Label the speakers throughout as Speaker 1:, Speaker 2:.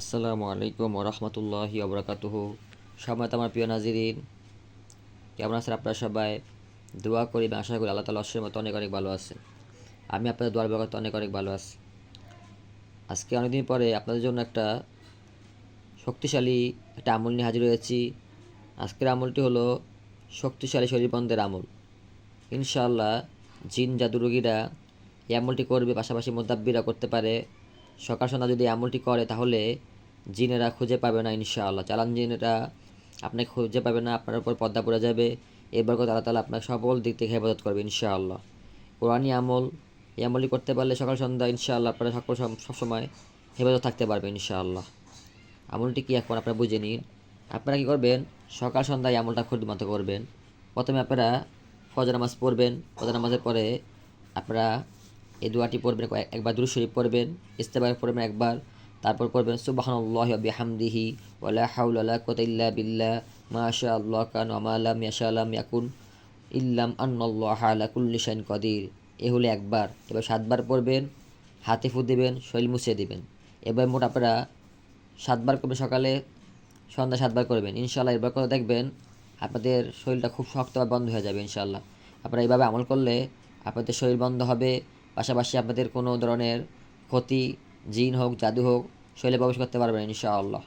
Speaker 1: আসসালামু আলাইকুম ওরহমতুল্লাহি ওবরাকাতুহু। সময় আমার প্রিয় নাজিরিন, কেমন আছেন আপনারা সবাই? দোয়া করি আশা করি আল্লাহ তালা অশ্বর মতো অনেক অনেক ভালো আছে আমি আপনাদের দোয়ার বরকত অনেক অনেক ভালো আছি। আজকে অনেকদিন পরে আপনাদের জন্য একটা শক্তিশালী একটা আমল নিয়ে হাজির হয়েছি। আজকের আমলটি হলো শক্তিশালী শরীরবন্ধের আমল। ইনশাআল্লাহ জিন জাদু রোগীরা এই আমলটি করবে, পাশাপাশি মোদ্দাব্বিরা করতে পারে। সকাল সন্ধ্যা যদি আমলটি করে, তাহলে জিনেরা খুঁজে পাবে না ইনশাআল্লাহ। চালান জিনেরা আপনাকে খুঁজে পাবে না, আপনার উপর পদ্মা পড়ে যাবে। এবার কথা আল্লাহ তালা আপনাকে সকল দিক থেকে হেফাজত করবে ইনশাআল্লাহ। কোরআনই আমল, এই আমলটি করতে পারলে সকাল সন্ধ্যা ইনশাআল্লাহ আপনারা সকল সবসময় হেফাজত থাকতে পারবে ইনশাআল্লাহ। আমলটি কি এখন আপনারা বুঝে নিন? আপনারা কী করবেন? সকাল সন্ধ্যায় আমলটা খুঁটিমত করবেন। প্রথমে আপনারা ফজর নামাজ পড়বেন। ফজর নামাজের পরে আপনারা এই দোয়াটি পড়বেন একবার দুরু শরীফ পড়বেন ইস্তেবার পড়বেন একবার, তারপর পড়বেন, সুবাহানুল্লাহ বিহামদিহি ওয়ালা হাউলা ওয়ালা কুওয়াতা ইল্লা বিল্লাহ মাশা আল্লাহ কান ওয়া মা লাম ইয়াশা লাম ইয়াকুন ইল্লাম আন্নাল্লাহ আলা কুল্লি শাইন কদির। এ হলে একবার। এবার সাতবার পড়বেন, হাতে ফু দেবেন, শরীর মুছিয়ে দেবেন। এবার মোট আপনারা সাতবার করবেন সকালে, সন্ধ্যা সাতবার করবেন। ইনশাল্লাহ এবার করে দেখবেন আপনাদের শরীরটা খুব শক্তভাবে বন্ধ হয়ে যাবে ইনশাল্লাহ আপনারা এইভাবে আমল করলে আপনাদের শরীর বন্ধ হবে পাশাপাশি আপনাদের কোনো ধরনের ক্ষতি, জিন হোক, জাদু হোক শরীরে প্রবেশ করতে পারবেন ইনশাআল্লাহ।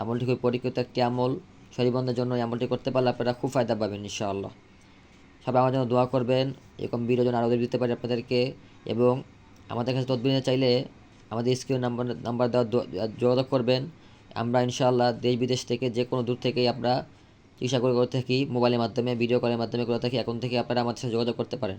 Speaker 1: আমলটি খুব পরীক্ষিত একটি আমল। শরীর বন্ধের জন্য এই আমলটি করতে পারলে আপনারা খুব ফায়দা পাবেন, ইনশাআল্লাহ। সবাই আমার জন্য দোয়া করবেন। এরকম ভিডিও যেন আরও দিতে পারি আপনাদেরকে। এবং আমাদের কাছে তদবির চাইলে আমাদের স্ক্রিন নাম্বার নাম্বার দেওয়া যোগাযোগ করবেন। আমরা ইনশাআল্লাহ দেশ বিদেশ থেকে যে কোনো দূর থেকেই আমরা চিকিৎসা করে করে থাকি, মোবাইলের মাধ্যমে ভিডিও কলের মাধ্যমে করে থাকি। এখন থেকে আপনারা আমাদের সাথে যোগাযোগ করতে পারেন।